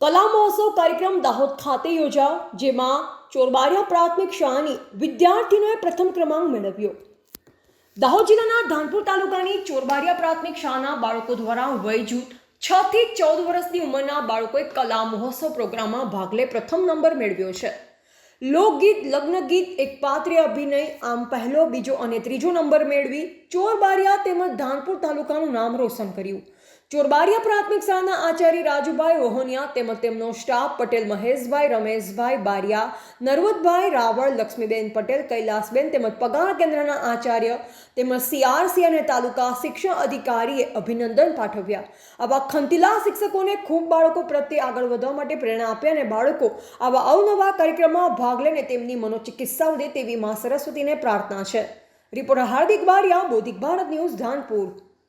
કલા મહોત્સવ કાર્યક્રમ દાહોદ ખાતે યોજાયો, જેમાં ચોરબારિયા પ્રાથમિક શાળાની વિદ્યાર્થીનોએ પ્રથમ ક્રમાંક મેળવ્યો. દાહોદ જિલ્લાના ધાનપુર તાલુકાની ચોરબારિયા પ્રાથમિક શાળાના બાળકો દ્વારા વય જૂથ છ થી ચૌદ વર્ષની ઉંમરના બાળકોએ કલા મહોત્સવ પ્રોગ્રામમાં ભાગ લઈ પ્રથમ નંબર મેળવ્યો છે. લોકગીત, લગ્નગીત, એક પાત્રીય અભિનય, આમ પહેલો, બીજો અને ત્રીજો નંબર મેળવી ચોરબારિયા તેમજ ધાનપુર તાલુકાનું નામ રોશન કર્યું. ચોરબારિયા પ્રાથમિક શાળાના આચાર્ય રાજુભાઈ ઓહોનિયા તેમજ તેમનો સ્ટાફ પટેલ મહેશભાઈ, રમેશભાઈ બારિયા, નરવતભાઈ રાવળ, લક્ષ્મીબેન પટેલ, કૈલાસબેન તેમજ પગાર કેન્દ્રના આચાર્ય તેમજ સીઆરસી અને તાલુકા શિક્ષણ અધિકારીએ અભિનંદન પાઠવ્યા. આવા ખંતીલા શિક્ષકોને ખૂબ બાળકો પ્રત્યે આગળ વધવા માટે પ્રેરણા આપી અને બાળકો આવા અવનવા કાર્યક્રમમાં ભાગ લઈને તેમની મનોચિકિત્સા વધે તેવી મા સરસ્વતીને પ્રાર્થના છે. Reporter Hardik Bariya, Bodhik Bharat news, Dhanpur.